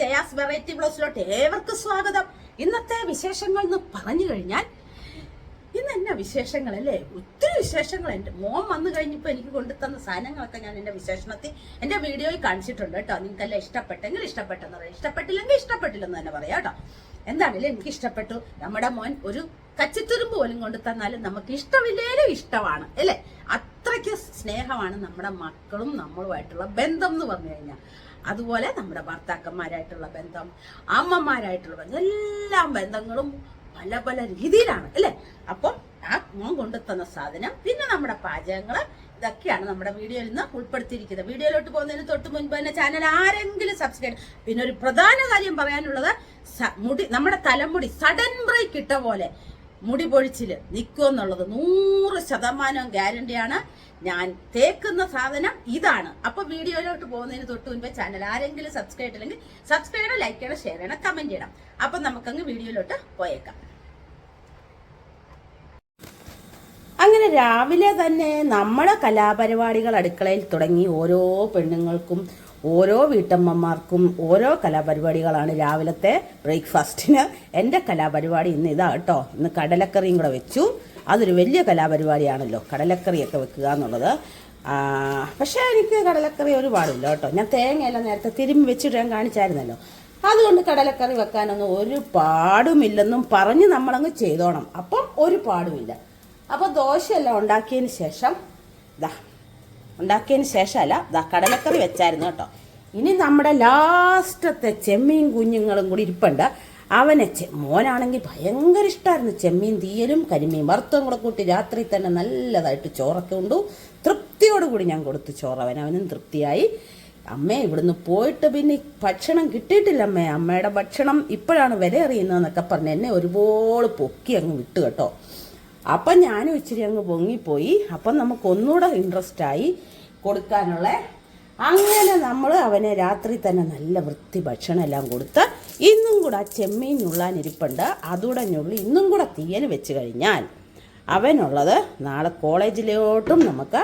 Jaya's variety ബ്ലോസിലോട്ട് ഏവർക്കും സ്വാഗതം. ഇന്നത്തെ വിശേഷങ്ങൾ എന്ന് പറഞ്ഞു കഴിഞ്ഞാൽ ഇന്ന് വിശേഷങ്ങൾ വിശേഷങ്ങളല്ലേ? ഒത്തിരി വിശേഷങ്ങൾ എന്റെ മോൻ വന്നു കഴിഞ്ഞപ്പോൾ എനിക്ക് കൊണ്ടുതന്ന സാധനങ്ങളൊക്കെ ഞാൻ എന്റെ വിശേഷണത്തിൽ എന്റെ വീഡിയോയിൽ കാണിച്ചിട്ടുണ്ട് കേട്ടോ. നിങ്ങൾക്കെല്ലാം ഇഷ്ടപ്പെട്ടെങ്കിൽ ഇഷ്ടപ്പെട്ടെന്ന് പറയാം. ഇഷ്ടപ്പെട്ടില്ലെങ്കിൽ ഇഷ്ടപ്പെട്ടില്ലെന്ന് തന്നെ പറയാം കേട്ടോ. എന്താണെങ്കിലും എനിക്ക് ഇഷ്ടപ്പെട്ടു? നമ്മുടെ മോൻ ഒരു കച്ചിത്തുരുമ്പ് പോലും കൊണ്ടു തന്നാലും നമുക്ക് ഇഷ്ടമില്ലേലും ഇഷ്ടമാണ് അല്ലേ? അത്രയ്ക്ക് സ്നേഹമാണ് നമ്മുടെ മക്കളും നമ്മളുമായിട്ടുള്ള ബന്ധം എന്ന് പറഞ്ഞു കഴിഞ്ഞാൽ. അതുപോലെ നമ്മുടെ ഭർത്താക്കന്മാരായിട്ടുള്ള ബന്ധം അമ്മമാരായിട്ടുള്ള ബന്ധം എല്ലാ ബന്ധങ്ങളും പല പല രീതിയിലാണ് അല്ലേ? അപ്പം ആ മോൻ കൊണ്ടുത്തന്ന സാധനം പിന്നെ നമ്മുടെ പാചകങ്ങൾ ഇതൊക്കെയാണ് നമ്മുടെ വീഡിയോയിൽ നിന്ന് ഉൾപ്പെടുത്തിയിരിക്കുന്നത്. വീഡിയോയിലോട്ട് പോകുന്നതിന് തൊട്ട് മുൻപ് തന്നെ ചാനൽ ആരെങ്കിലും സബ്സ്ക്രൈബ് പിന്നെ ഒരു പ്രധാന കാര്യം പറയാനുള്ളത് മുടി നമ്മുടെ തലമുടി സഡൻ ബ്രേക്ക് ഇട്ട പോലെ മുടി പൊഴിച്ചിൽ നിൽക്കുമെന്നുള്ളത് നൂറ് ശതമാനം ഗ്യാരണ്ടിയാണ്. ഞാൻ തേക്കുന്ന സാധനം ഇതാണ്. അപ്പൊ വീഡിയോയിലോട്ട് പോകുന്നതിന് തൊട്ട് മുൻപ് ചാനൽ ആരെങ്കിലും സബ്സ്ക്രൈബ് ചെയ്തില്ലെങ്കിൽ സബ്സ്ക്രൈബ് ചെയ്യണം ലൈക്ക് ചെയ്യണം ഷെയർ ചെയ്യണം കമന്റ് ചെയ്യണം. അപ്പൊ നമുക്കങ്ങ് വീഡിയോയിലോട്ട് പോയേക്കാം. അങ്ങനെ രാവിലെ തന്നെ നമ്മുടെ കലാപരിപാടികൾ അടുക്കളയിൽ തുടങ്ങി ഓരോ പെണ്ണുങ്ങൾക്കും ഓരോ വീട്ടമ്മമാർക്കും ഓരോ കലാപരിപാടികളാണ് രാവിലത്തെ ബ്രേക്ക്ഫാസ്റ്റിന്. എന്റെ കലാപരിപാടി ഇന്ന് ഇതാ കേട്ടോ. ഇന്ന് കടലക്കറിയും കൂടെ വെച്ചു. അതൊരു വലിയ കലാപരിപാടിയാണല്ലോ. കടലക്കറിയൊക്കെ വെക്കുക എന്നുള്ളത്. പക്ഷേ എനിക്ക് കടലക്കറി ഒരു പാടില്ല കേട്ടോ. ഞാൻ തേങ്ങയെല്ലാം നേരത്തെ തിരുമ്പി വെച്ചിട്ട് ഞാൻ കാണിച്ചായിരുന്നല്ലോ. അതുകൊണ്ട് കടലക്കറി വെക്കാനൊന്നും ഒരു പാടുമില്ലെന്നും പറഞ്ഞ് നമ്മളങ്ങ് ചെയ്തോണം. അപ്പം ഒരു പാടുമില്ല. അപ്പോൾ ദോശയെല്ലാം ഉണ്ടാക്കിയതിന് ശേഷം ദാ ഉണ്ടാക്കിയതിന് ശേഷമല്ല ഇതാ കടലക്കറി വെച്ചായിരുന്നു കേട്ടോ. ഇനി നമ്മുടെ ലാസ്റ്റത്തെ ചെമ്മീൻ കുഞ്ഞുങ്ങളും കൂടി ഇരിപ്പുണ്ട്. അവനെ മോനാണെങ്കിൽ ഭയങ്കര ഇഷ്ടമായിരുന്നു ചെമ്മീൻ തീയലും കരിമീൻ വറുത്തും കൂടെ കൂട്ടി രാത്രി തന്നെ നല്ലതായിട്ട് ചോറൊക്കെ ഉണ്ടു. തൃപ്തിയോടുകൂടി ഞാൻ കൊടുത്തു ചോറ് അവൻ അവനും തൃപ്തിയായി. അമ്മേ ഇവിടുന്ന് പോയിട്ട് പിന്നെ ഭക്ഷണം കിട്ടിയിട്ടില്ല അമ്മേ. അമ്മയുടെ ഭക്ഷണം ഇപ്പോഴാണ് വില അറിയുന്നതെന്നൊക്കെ പറഞ്ഞ് എന്നെ ഒരുപാട് പൊക്കി അങ്ങ് വിട്ടു കേട്ടോ. അപ്പം ഞാനും ഇച്ചിരി അങ്ങ് പൊങ്ങിപ്പോയി. അപ്പം നമുക്ക് ഒന്നുകൂടെ ഇൻട്രസ്റ്റ് ആയി കൊടുക്കാനുള്ള അങ്ങനെ നമ്മൾ അവനെ രാത്രി തന്നെ നല്ല വൃത്തി ഭക്ഷണം എല്ലാം കൊടുത്ത് ഇന്നും കൂടെ ആ ചെമ്മീൻ ഞുള്ളാനിരിപ്പുണ്ട് അതുകൂടെ ഞുള്ളി ഇന്നും കൂടെ തീയൽ വെച്ച് കഴിഞ്ഞാൽ അവനുള്ളത് നാളെ കോളേജിലോട്ടും നമുക്ക്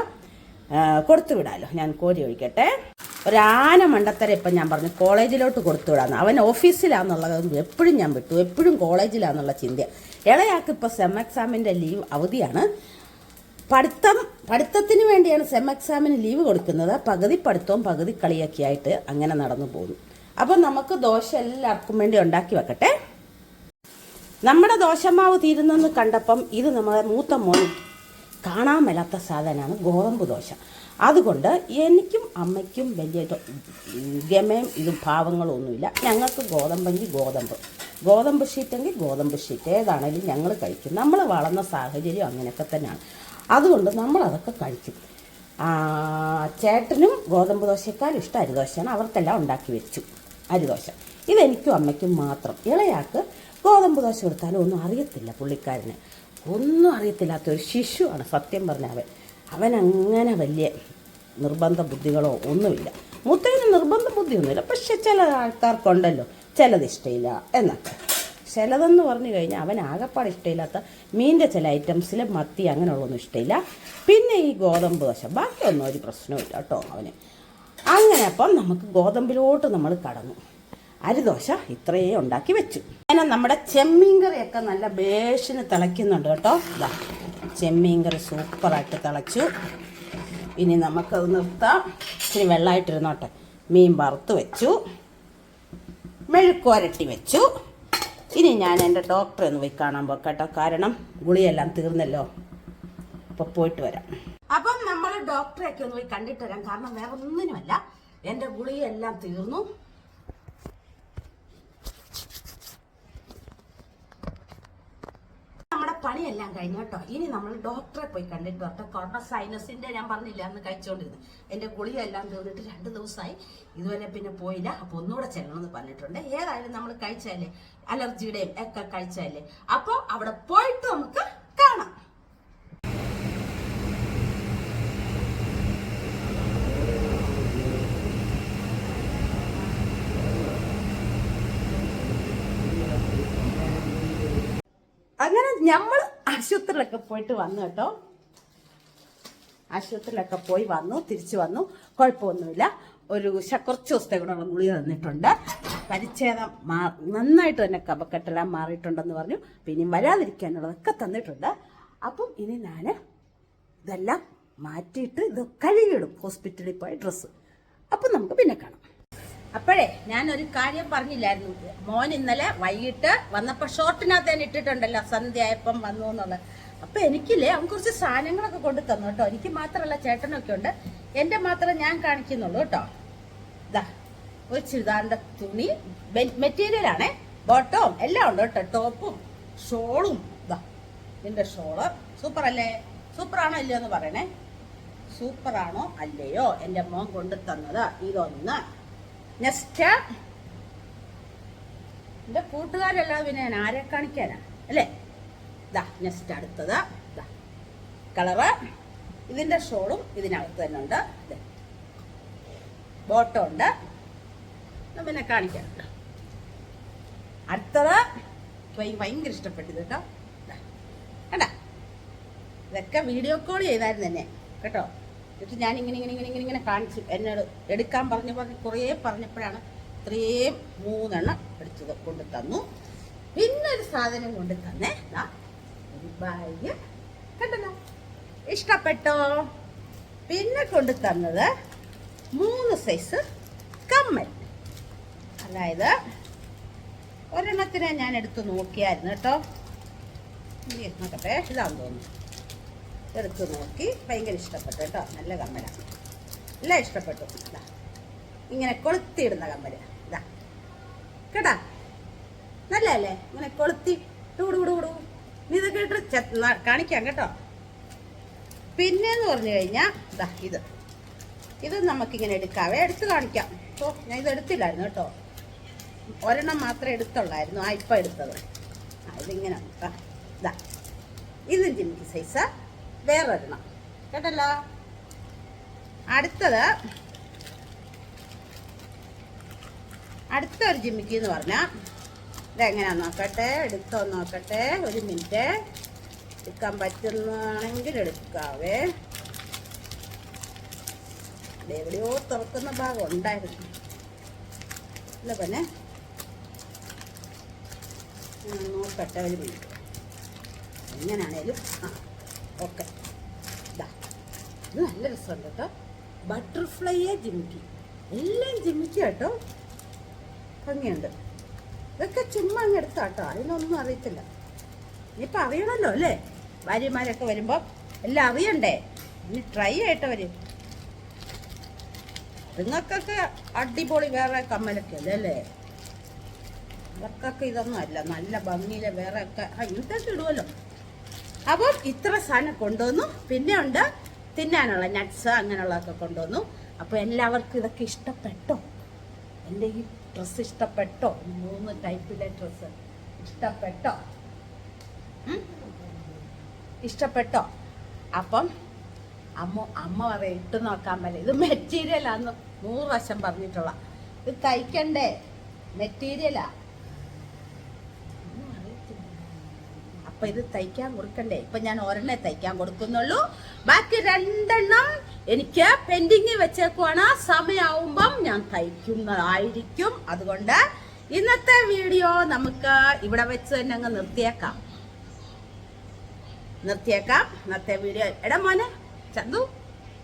കൊടുത്തു വിടാമല്ലോ ഞാൻ കോരി ഒഴിക്കട്ടെ. ഒരാന മണ്ടത്തരം ഇപ്പം ഞാൻ പറഞ്ഞു കോളേജിലോട്ട് കൊടുത്തുവിടാന്ന്. അവൻ ഓഫീസിലാന്നുള്ളത് എപ്പോഴും ഞാൻ വിട്ടു. എപ്പോഴും കോളേജിലാന്നുള്ള ചിന്ത ഇളയാൾക്ക് ഇപ്പോൾ സെം എക്സാമിന്റെ ലീവ് അവധിയാണ്. പഠിത്തം പഠിത്തത്തിന് വേണ്ടിയാണ് സെം എക്സാമിന് ലീവ് കൊടുക്കുന്നത്. പകുതി പഠിത്തവും പകുതി കളിയൊക്കെ ആയിട്ട് അങ്ങനെ നടന്നു പോകുന്നു. അപ്പം നമുക്ക് ദോശ എല്ലാവർക്കും വേണ്ടി ഉണ്ടാക്കി വെക്കട്ടെ. നമ്മുടെ ദോശമാവ് തീരുന്നെന്ന് കണ്ടപ്പം ഇത് നമ്മുടെ മൂത്ത മോൻ കാണാൻ മേലാത്ത സാധനമാണ് ഗോതമ്പ് ദോശ. അതുകൊണ്ട് എനിക്കും അമ്മയ്ക്കും വലിയ ഗമയും ഇതും ഭാവങ്ങളൊന്നുമില്ല ഞങ്ങൾക്ക് ഗോതമ്പെങ്കിൽ ഗോതമ്പ്. ഗോതമ്പ് ഷീറ്റെങ്കിൽ ഗോതമ്പ് ഷീറ്റ്. ഏതാണെങ്കിലും ഞങ്ങൾ കഴിക്കും. നമ്മൾ വളർന്ന സാഹചര്യം അങ്ങനെയൊക്കെ തന്നെയാണ്. അതുകൊണ്ട് നമ്മളതൊക്കെ കഴിക്കും. ചേട്ടനും ഗോതമ്പ് ദോശയേക്കാൾ ഇഷ്ടം അരിദോശയാണ് അവർക്കെല്ലാം ഉണ്ടാക്കി വെച്ചു അരിദോശ ഇതെനിക്കും അമ്മയ്ക്കും മാത്രം. ഇളയാൾക്ക് ഗോതമ്പ് ദോശ കൊടുത്താലും ഒന്നും അറിയത്തില്ല പുള്ളിക്കാരന്. ഒന്നും അറിയത്തില്ലാത്ത ഒരു ശിശുവാണ് സത്യം പറഞ്ഞ അവൻ. അവൻ അങ്ങനെ വലിയ നിർബന്ധ ബുദ്ധികളോ ഒന്നുമില്ല. മുത്തേന് നിർബന്ധ ബുദ്ധിയൊന്നുമില്ല. പക്ഷെ ചില ആൾക്കാർക്കുണ്ടല്ലോ ചിലത് ഇഷ്ടമില്ല എന്നൊക്കെ. ചിലതെന്ന് പറഞ്ഞു കഴിഞ്ഞാൽ അവൻ ആകപ്പാട് ഇഷ്ടമില്ലാത്ത മീനിന്റെ ചില ഐറ്റംസിൽ മത്തി അങ്ങനെയുള്ളതൊന്നും ഇഷ്ടമില്ല. പിന്നെ ഈ ഗോതമ്പ് ദോശ ബാക്കിയൊന്നും ഒരു പ്രശ്നമില്ല കേട്ടോ അവന്. അങ്ങനെ അപ്പം നമുക്ക് ഗോതമ്പിലോട്ട് നമ്മൾ കടന്നു. അരിദോശ ഇത്രയേ ഉണ്ടാക്കി വെച്ചു. അങ്ങനെ നമ്മുടെ ചെമ്മീൻ കറിയൊക്കെ നല്ല ബേഷിന് തിളയ്ക്കുന്നുണ്ട് കേട്ടോ. ഇതാ ചെമ്മീൻ കറി സൂപ്പറായിട്ട് തിളച്ചു. ഇനി നമുക്കത് നിർത്താം. ഇച്ചിരി വെള്ളമായിട്ടിരുന്നോട്ടെ മീൻ വറുത്ത് വെച്ചു. മെഴുക്കുരട്ടി വെച്ചു. ഇനി ഞാൻ എന്റെ ഡോക്ടറെ ഒന്ന് പോയി കാണാൻ പോക്കട്ടോ കാരണം ഗുളിയെല്ലാം തീർന്നല്ലോ. അപ്പൊ പോയിട്ട് വരാം. അപ്പം നമ്മൾ ഡോക്ടറെയൊക്കെ ഒന്ന് പോയി കണ്ടിട്ട് വരാം. കാരണം വേറെ ഒന്നിനുമല്ല എന്റെ ഗുളിയെല്ലാം തീർന്നു നമ്മുടെ പണിയെല്ലാം കഴിഞ്ഞു കേട്ടോ. ഇനി നമ്മൾ ഡോക്ടറെ പോയി കണ്ടിട്ട് വരട്ടെ കൊറോണ സൈനസിന്റെ ഞാൻ പറഞ്ഞില്ല അന്ന് കഴിച്ചുകൊണ്ടിരുന്നു എന്റെ ഗുളിയെല്ലാം തീർന്നിട്ട് രണ്ട് ദിവസമായി. ഇതുവരെ പിന്നെ പോയില്ല. അപ്പൊ ഒന്നുകൂടെ ചെല്ലണമെന്ന് പറഞ്ഞിട്ടുണ്ട്. ഏതായാലും നമ്മൾ കഴിച്ചാലേ അലർജിയുടെയും ഒക്കെ കഴിച്ചാലേ അപ്പോൾ അവിടെ പോയിട്ട് നമുക്ക് കാണാം അങ്ങനെ നമ്മൾ ആശുപത്രിയിലൊക്കെ പോയിട്ട് വന്നു കേട്ടോ. ആശുപത്രിയിലൊക്കെ പോയി വന്നു തിരിച്ചു വന്നു. കുഴപ്പമൊന്നുമില്ല. ഒരു കുറച്ച് ദിവസത്തെ കൂടെ ഗുളിക തന്നിട്ടുണ്ട്. പരിച്ഛേദം മാ നന്നായിട്ട് തന്നെ കപക്കെട്ടെല്ലാം മാറിയിട്ടുണ്ടെന്ന് പറഞ്ഞു. പിന്നെ വരാതിരിക്കാനുള്ളതൊക്കെ തന്നിട്ടുണ്ട്. അപ്പം ഇനി ഞാൻ ഇതെല്ലാം മാറ്റിയിട്ട് ഇത് കഴുകിയിടും. ഹോസ്പിറ്റലിൽ പോയ ഡ്രസ്സ്. അപ്പം നമുക്ക് പിന്നെ കാണാം. അപ്പോഴേ ഒരു കാര്യം പറഞ്ഞില്ലായിരുന്നു. മോൻ ഇന്നലെ വൈകിട്ട് വന്നപ്പോൾ ഷോർട്ടിനകത്ത് ഞാൻ ഇട്ടിട്ടുണ്ടല്ലോ സന്ധ്യ ആയപ്പം വന്നു എന്നുള്ളത്. അപ്പൊ എനിക്കില്ലേ അവൻ കുറച്ച് സാധനങ്ങളൊക്കെ കൊണ്ട് തന്നു കേട്ടോ. എനിക്ക് മാത്രമല്ല ചേട്ടനൊക്കെ ഉണ്ട്. എന്റെ മാത്രം ഞാൻ കാണിക്കുന്നുള്ളൂ കേട്ടോ. ഇതാ ഒരു ചുരിദാറിന്റെ തുണി മെറ്റീരിയൽ ആണേ. ബോട്ടവും എല്ലാം ഉണ്ട് കേട്ടോ. ടോപ്പും ഷോളും. ഇതാ ഇതിന്റെ ഷോൾ. സൂപ്പർ അല്ലേ സൂപ്പർ ആണോ ഇല്ലയോ എന്ന് പറയണേ. സൂപ്പർ ആണോ അല്ലയോ എന്റെ മോൻ കൊണ്ടു തന്നത്? ഇതൊന്ന് നെക്സ്റ്റ് എന്റെ കൂട്ടുകാരല്ലാതെ പിന്നെ ഞാൻ ആരെ കാണിക്കാനാ? അല്ലേ? ഇതാ നെക്സ്റ്റ് അടുത്തത്. കളറ്. ഇതിന്റെ ഷോളും ഇതിനകത്ത് തന്നെ ഉണ്ട്. ബോട്ടോ ഉണ്ട്. പിന്നെ കാണിക്കാം. അടുത്തത്. ഭയങ്കര ഇഷ്ടപ്പെട്ടത് കേട്ടോ. കണ്ടാ? ഇതൊക്കെ വീഡിയോ കോൾ ചെയ്തായിരുന്നു തന്നെ കേട്ടോ? എന്നിട്ട് ഞാൻ ഇങ്ങനെ ഇങ്ങനെ ഇങ്ങനെ ഇങ്ങനെ ഇങ്ങനെ കാണിച്ചു എന്നോട് എടുക്കാൻ പറഞ്ഞ് പറഞ്ഞ് കുറേ പറഞ്ഞപ്പോഴാണ് ഇത്രയും മൂന്നെണ്ണം എടുത്തത് കൊണ്ട് തന്നു. പിന്നെ ഒരു സാധനം കൊണ്ട് തന്നെ ഒരു ബാഗ് കണ്ടല്ലോ. ഇഷ്ടപ്പെട്ടോ? പിന്നെ കൊണ്ട് തന്നത് മൂന്ന് സൈസ് കമ്മൽ. അതായത് ഒരെണ്ണത്തിനെ ഞാൻ എടുത്ത് നോക്കിയായിരുന്നു കേട്ടോ. നോക്കട്ടെ ഇതാന്ന് തോന്നുന്നു. എടുത്ത് നോക്കി. ഭയങ്കര ഇഷ്ടപ്പെട്ടു കേട്ടോ. നല്ല കമ്മല. എല്ലാം ഇഷ്ടപ്പെട്ടു. ഇങ്ങനെ കൊളുത്തിയിടുന്ന കമ്മൽ. ഇതാ കേട്ടാ? നല്ലല്ലേ ഇങ്ങനെ കൊളുത്തി ടൂടുകൂടുകൂടു ഇത് ഇട്ട് കാണിക്കാം കേട്ടോ. പിന്നെന്ന് പറഞ്ഞു കഴിഞ്ഞാൽ ഇതാ ഇത്. ഇത് നമുക്കിങ്ങനെ എടുക്കാവേ എടുത്ത് കാണിക്കാം. ഓ ഞാൻ ഇത് എടുത്തില്ലായിരുന്നു കേട്ടോ. ഒരെണ്ണം മാത്രമേ എടുത്തുള്ളായിരുന്നു. ആ ഇപ്പം എടുത്തത്. ഇതിങ്ങനെ ഇതാ ഇതിന്റെ എനിക്ക് സൈസ്. വേറൊരെണ്ണം. കേട്ടല്ലോ? അടുത്തത് അടുത്ത ഒരു ജിമ്മിക്ക് എന്ന് പറഞ്ഞാൽ ഇതെങ്ങനെയാ നോക്കട്ടെ? എടുത്തോ നോക്കട്ടെ? ഒരു മിനിറ്റ്. എടുക്കാൻ പറ്റുന്നതാണെങ്കിൽ എടുക്കാവേ. എവിടെയോ തുറക്കുന്ന ഭാഗം ഉണ്ടായിരുന്നു. അല്ല പിന്നെ? നോക്കട്ടെ ഒരു മിനിറ്റ്. എങ്ങനെയാണേലും ആ. ഓക്കെ. നല്ല രസമുണ്ട് കേട്ടോ. ബട്ടർഫ്ലൈയെ ജിമിക്കി. എല്ലാം ജിമിക്കുക കേട്ടോ. ഭംഗിയുണ്ട്. ഇതൊക്കെ ചുമ്മാ അങ്ങ് എടുത്താ കേട്ടോ. അതിനൊന്നും അറിയത്തില്ല. ഇനിയിപ്പോൾ അറിയണമല്ലോ അല്ലേ? ഭാര്യമാരൊക്കെ വരുമ്പോൾ എല്ലാം അറിയണ്ടേ? ഇനി ട്രൈ ആയിട്ട് വരും നിങ്ങൾക്കൊക്കെ അടിപൊളി വേറെ കമ്മലൊക്കെ അല്ലേ അല്ലേ? അവർക്കൊക്കെ ഇതൊന്നും അല്ല. നല്ല ഭംഗിയിലെ വേറെ ഒക്കെ. ഇതൊക്കെ ഇടുമല്ലോ അപ്പം ഇത്ര സാധനം കൊണ്ടുവന്നു. പിന്നെ ഉണ്ട് തിന്നാനുള്ള നട്ട്സ് അങ്ങനെയുള്ളതൊക്കെ കൊണ്ടുവന്നു. അപ്പോൾ എല്ലാവർക്കും ഇതൊക്കെ ഇഷ്ടപ്പെട്ടോ? എന്റെ ഈ ഡ്രസ്സ് ഇഷ്ടപ്പെട്ടോ? മൂന്ന് ടൈപ്പിലെ ഡ്രസ്സ് ഇഷ്ടപ്പെട്ടോ? ഇഷ്ടപ്പെട്ടോ? അപ്പം അമ്മ അമ്മ പറയും ഇട്ട് നോക്കാൻ പറ്റില്ല ഇത് മെറ്റീരിയലാന്ന് നൂറ് വശം പറഞ്ഞിട്ടുള്ള. ഇത് തയ്ക്കണ്ടേ? മെറ്റീരിയലാ ഒന്നും അറിയത്തില്ല. അപ്പൊ ഇത് തയ്ക്കാൻ കൊടുക്കണ്ടേ? ഇപ്പൊ ഞാൻ ഒരെണ്ണേ തയ്ക്കാൻ കൊടുക്കുന്നുള്ളൂ. ബാക്കി രണ്ടെണ്ണം എനിക്ക് പെൻഡിങ് വെച്ചേക്കുവാണ്. സമയമാവുമ്പം ഞാൻ തയ്ക്കുന്നതായിരിക്കും. അതുകൊണ്ട് ഇന്നത്തെ വീഡിയോ നമുക്ക് ഇവിടെ വെച്ച് തന്നെ അങ്ങ് നിർത്തിയേക്കാം. നിർത്തിയേക്കാം. ഇന്നത്തെ വീഡിയോ. എടാ മോനെ ചന്തു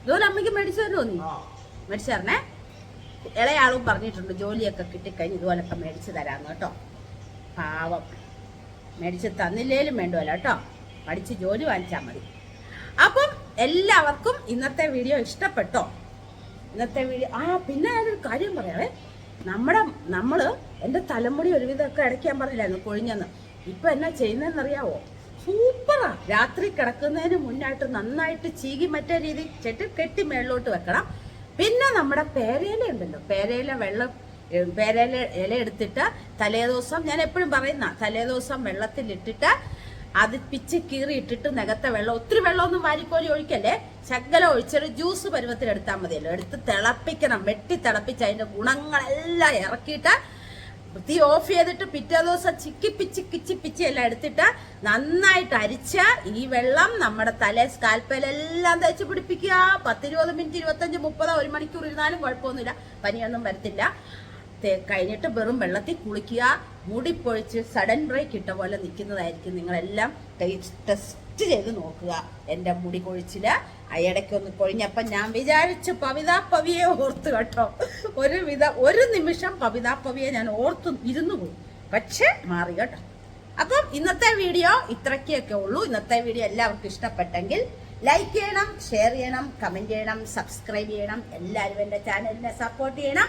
ഇതുപോലെ അമ്മയ്ക്ക് മേടിച്ചു തരുമോ നീ? മേടിച്ചു തരണേ. ഇളയാളും പറഞ്ഞിട്ടുണ്ട് ജോലിയൊക്കെ കിട്ടിക്കഴിഞ്ഞ് ഇതുപോലൊക്കെ മേടിച്ചു തരാന്ന് കേട്ടോ. പാവം. മേടിച്ച് തന്നില്ലേലും വേണ്ടുമല്ലോ കേട്ടോ. പഠിച്ച് ജോലി വാങ്ങിച്ചാൽ മതി. അപ്പം എല്ലാവർക്കും ഇന്നത്തെ വീഡിയോ ഇഷ്ടപ്പെട്ടോ? ഇന്നത്തെ വീഡിയോ ആ പിന്നെ ഞാനൊരു കാര്യം പറയാവേ. നമ്മുടെ നമ്മൾ എന്റെ തലമുടി ഒരുവിധമൊക്കെ ഇടയ്ക്കാൻ പറഞ്ഞില്ലായിരുന്നു കൊഴിഞ്ഞെന്ന്. ഇപ്പം എന്നാ ചെയ്യുന്നതെന്നറിയാവോ? സൂപ്പറാ. രാത്രി കിടക്കുന്നതിന് മുന്നായിട്ട് നന്നായിട്ട് ചീകി മറ്റേ രീതി ചെട്ടി കെട്ടി മേളിലോട്ട് വെക്കണം. പിന്നെ നമ്മുടെ പേരയില ഉണ്ടല്ലോ. പേരയില വെള്ളം ഏ, ഇല എടുത്തിട്ട് തലേദിവസം ഞാൻ എപ്പോഴും പറയുന്ന തലേദിവസം വെള്ളത്തിലിട്ടിട്ട് അത് പിച്ച് കീറി ഇട്ടിട്ട് നികത്ത വെള്ളം ഒത്തിരി വെള്ളമൊന്നും വാരിക്കോലി ഒഴിക്കല്ലേ? ശകലം ഒഴിച്ചൊരു ജ്യൂസ് പരുവത്തിൽ എടുത്താൽ മതിയല്ലോ. എടുത്ത് തിളപ്പിക്കണം വെട്ടി തിളപ്പിച്ച് അതിന്റെ ഗുണങ്ങളെല്ലാം ഇറക്കിയിട്ട് തീ ഓഫ് ചെയ്തിട്ട് പിറ്റേ ദിവസം ചിക്കിപ്പിച്ച് കിച്ചിപ്പിച്ച് എല്ലാം എടുത്തിട്ട് നന്നായിട്ട് അരിച്ച ഈ വെള്ളം നമ്മുടെ തലേ സ്കാൽപ്പയിലെല്ലാം തേച്ച് പിടിപ്പിക്കുക. പത്തിരുപത് മിനിറ്റ് ഇരുപത്തഞ്ച് മുപ്പതോ ഒരു മണിക്കൂർ ഇരുന്നാലും കുഴപ്പമൊന്നുമില്ല. പനിയൊന്നും വരത്തില്ല. കഴിഞ്ഞിട്ട് വെറും വെള്ളത്തിൽ കുളിക്കുക മുടി പൊഴിച്ച് സഡൻ ബ്രേക്ക് ഇട്ട പോലെ നിൽക്കുന്നതായിരിക്കും നിങ്ങളെല്ലാം ടെസ്റ്റ് ചെയ്ത് നോക്കുക. എന്റെ മുടി കൊഴിച്ചിൽ അയടയ്ക്കൊന്ന് കൊഴിഞ്ഞപ്പം ഞാൻ വിചാരിച്ചു പവിതാ പവിയെ ഓർത്ത് കേട്ടോ. ഒരു വിധ ഒരു നിമിഷം പവിതാ പവിയെ ഞാൻ ഓർത്തു ഇരുന്നു പോയി. പക്ഷെ മാറി കേട്ടോ. അപ്പം ഇന്നത്തെ വീഡിയോ ഇത്രയ്ക്കൊക്കെ ഉള്ളൂ. ഇന്നത്തെ വീഡിയോ എല്ലാവർക്കും ഇഷ്ടപ്പെട്ടെങ്കിൽ ലൈക്ക് ചെയ്യണം ഷെയർ ചെയ്യണം കമന്റ് ചെയ്യണം സബ്സ്ക്രൈബ് ചെയ്യണം. എല്ലാവരും എന്റെ ചാനലിനെ സപ്പോർട്ട് ചെയ്യണം.